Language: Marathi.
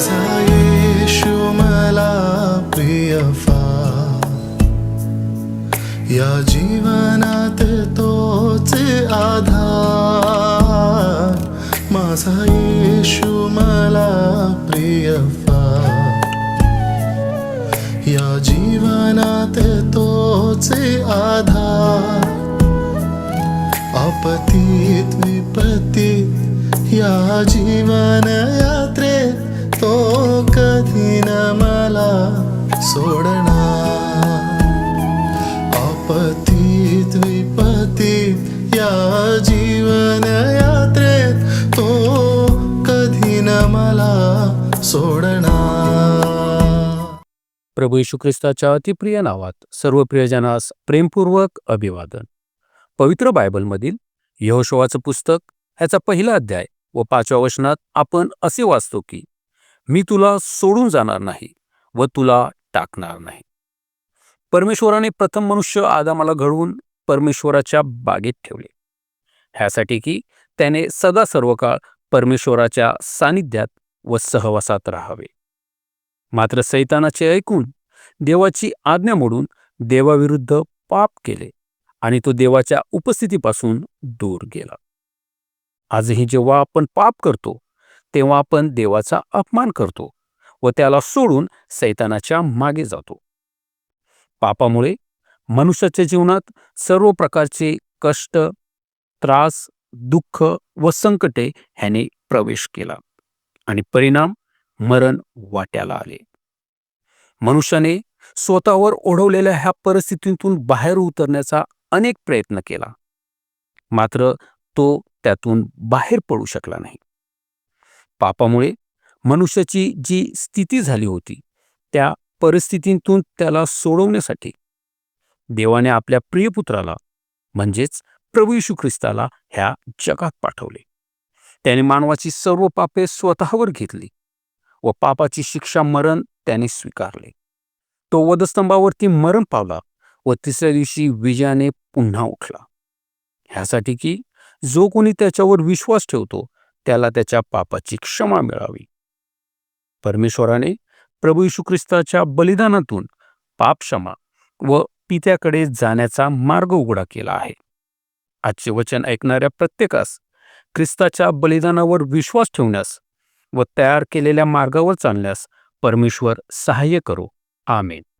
माझा येशू मला प्रियफा या जीवनात तोच आधार. माझा येशू मला प्रियफा या जीवनात तोच आधार. आपतीत विपत्तीत या जीवन सोडणार. आपतीत विपतीत या जीवन यात्रेत तो कधी न मला सोडणार. प्रभू येशू ख्रिस्ताच्या अतिप्रिय नावात सर्व प्रियजनास प्रेमपूर्वक अभिवादन. पवित्र बायबलमधील यहोशोवाचं पुस्तक ह्याचा पहिला अध्याय व पाचव्या वचनात आपण असे वाचतो की मी तुला सोडून जाणार नाही व तुला टाकणार नाही. परमेश्वराने प्रथम मनुष्य आदामाला घडवून परमेश्वराच्या बागेत ठेवले. ह्यासाठी की त्याने सदा सर्व काळ परमेश्वराच्या सानिध्यात व सहवासात राहावे. मात्र सैतानाचे ऐकून देवाची आज्ञा मोडून देवाविरुद्ध पाप केले आणि तो देवाच्या उपस्थितीपासून दूर गेला. आजही जेव्हा आपण पाप करतो तेव्हा आपण देवाचा अपमान करतो व त्याला सोडून सैतानाच्या मागे जातो. पापामुळे मनुष्याच्या जीवनात सर्व प्रकारचे कष्ट त्रास दुःख व संकटे ह्याने प्रवेश केला आणि परिणाम मरण वाट्याला आले. मनुष्याने स्वतःवर ओढवलेल्या ह्या परिस्थितीतून बाहेर उतरण्याचा अनेक प्रयत्न केला. मात्र तो त्यातून बाहेर पडू शकला नाही. पापामुळे मनुष्याची जी स्थिती झाली होती त्या परिस्थितीतून त्याला सोडवण्यासाठी देवाने आपल्या प्रियपुत्राला म्हणजेच प्रभू यीशू ख्रिस्ताला ह्या जगात पाठवले. त्याने मानवाची सर्व पापे स्वतःवर घेतली व पापाची शिक्षा मरण त्याने स्वीकारले. तो वधस्तंभावरती मरण पावला व तिसऱ्या दिवशी विजयाने पुन्हा उठला. ह्यासाठी की जो कोणी त्याच्यावर विश्वास ठेवतो त्याला त्याच्या पापाची क्षमा मिळावी. परमेश्वराने प्रभू यशू ख्रिस्ताच्या बलिदानातून पाप क्षमा व पित्याकडे जाण्याचा मार्ग उघडा केला आहे. आजचे वचन ऐकणाऱ्या प्रत्येकास ख्रिस्ताच्या बलिदानावर विश्वास ठेवण्यास व तयार केलेल्या मार्गावर चालण्यास परमेश्वर सहाय्य करो. आमेन.